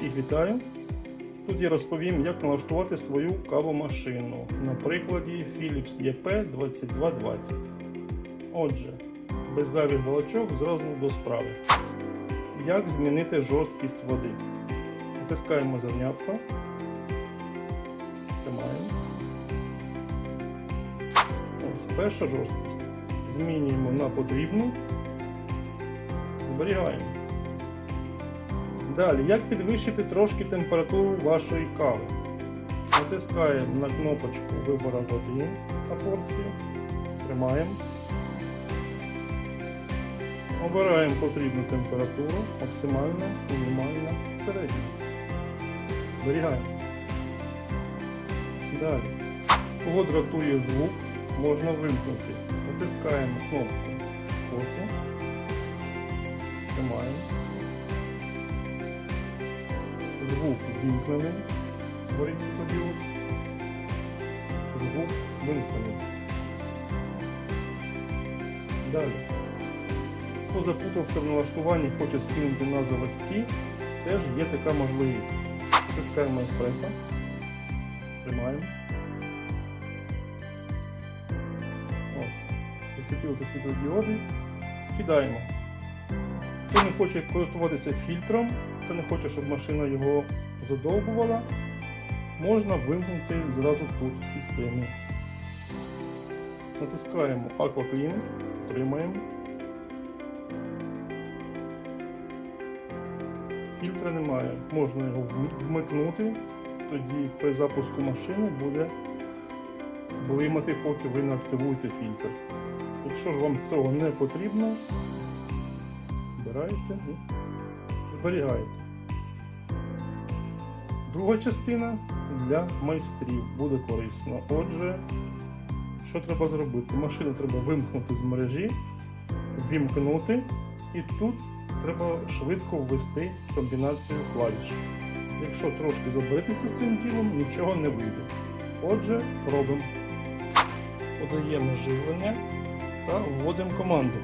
Всіх вітаю! Тут я розповім, як налаштувати свою кавомашину на прикладі Philips EP 2220. Отже, без зайвих балачок зразу до справи. Як змінити жорсткість води? Натискаємо зернятко. Тримаємо. Ось перша жорсткість. Змінюємо на потрібну. Зберігаємо. Далі, як підвищити трошки температуру вашої кави? Натискаємо на кнопочку вибору води на порцію. Тримаємо. Обираємо потрібну температуру, максимальна, мінімальна, середня. Зберігаємо. Далі. Кого дратує звук, можна вимкнути. Натискаємо кнопку Звук вімкнений. Горить світлодіод. Звук вимкнений. Далі. Хто запутався в налаштуванні, хоче скинути на заводський, теж є така можливість. Натискаємо еспресо. Тримаємо. Ось. Засвітилися світлодіоди. Скидаємо. Хто не хоче користуватися фільтром, хто не хоче, щоб машина його задовбувала, можна вимкнути зразу тут в системі. Натискаємо Aqua Clean, тримаємо. Фільтра немає, можна його вмикнути, тоді при запуску машини буде блимати, поки ви не активуєте фільтр. Якщо ж вам цього не потрібно, збираєте і зберігаєте. Друга частина для майстрів буде корисна. Отже, що треба зробити? Машину треба вимкнути з мережі, вімкнути, і тут треба швидко ввести комбінацію клавіш. Якщо трошки забитися з цим ділом, нічого не вийде. Отже, робимо. Подаємо живлення та вводимо команду.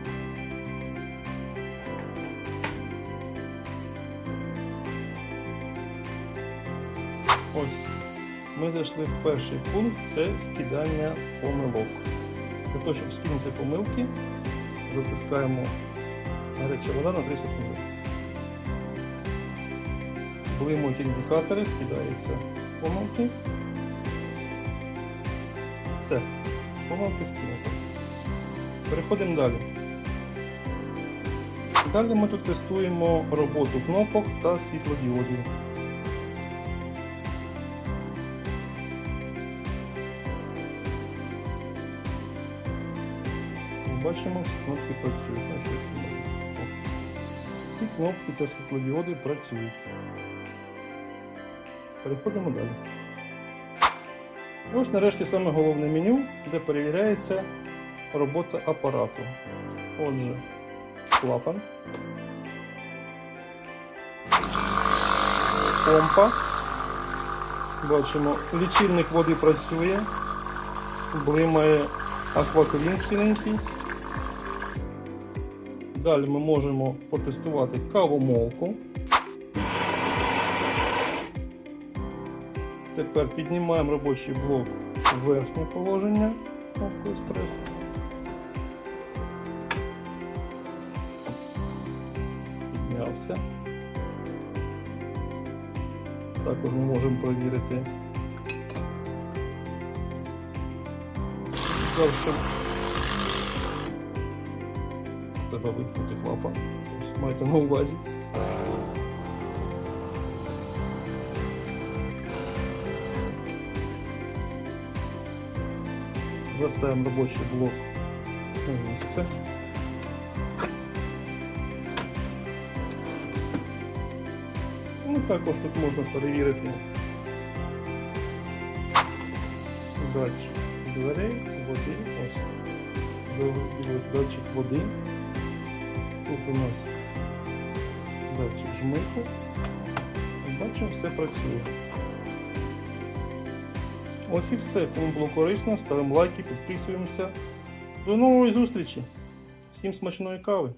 Ось, ми зайшли в перший пункт це скидання помилок. Для того, щоб скинути помилки, затискаємо гаряча вода на 3 секунди. Блимують індикатори, скидаються помилки. Все, помилки скинуті. Переходимо далі. Далі ми тут тестуємо роботу кнопок та світлодіодів. Бачимо, кнопки працюють. Ну, що. Ці кнопки та світлодіоди працюють. Переходимо далі. Ось нарешті саме головне меню, де перевіряється робота апарату. Отже, клапан, помпа. Бачимо, лічильник води працює, блимає акваколін синенький. Далі ми можемо потестувати кавомолку. Тепер піднімаємо робочий блок в верхнє положення кнопку еспресо. Піднявся. Також ми можемо перевірити. Завжди треба вимкнути клапан. Ось Майте на увазі. Звертаємо робочий блок на місце. Ну, також тут можна перевірити датчик дверей, води. Ось. Датчик води. Тут у нас датчик жмиху. Бачимо, все працює. Ось і все. Кому було корисно, ставимо лайки, підписуємося. До нової зустрічі! Всім смачної кави!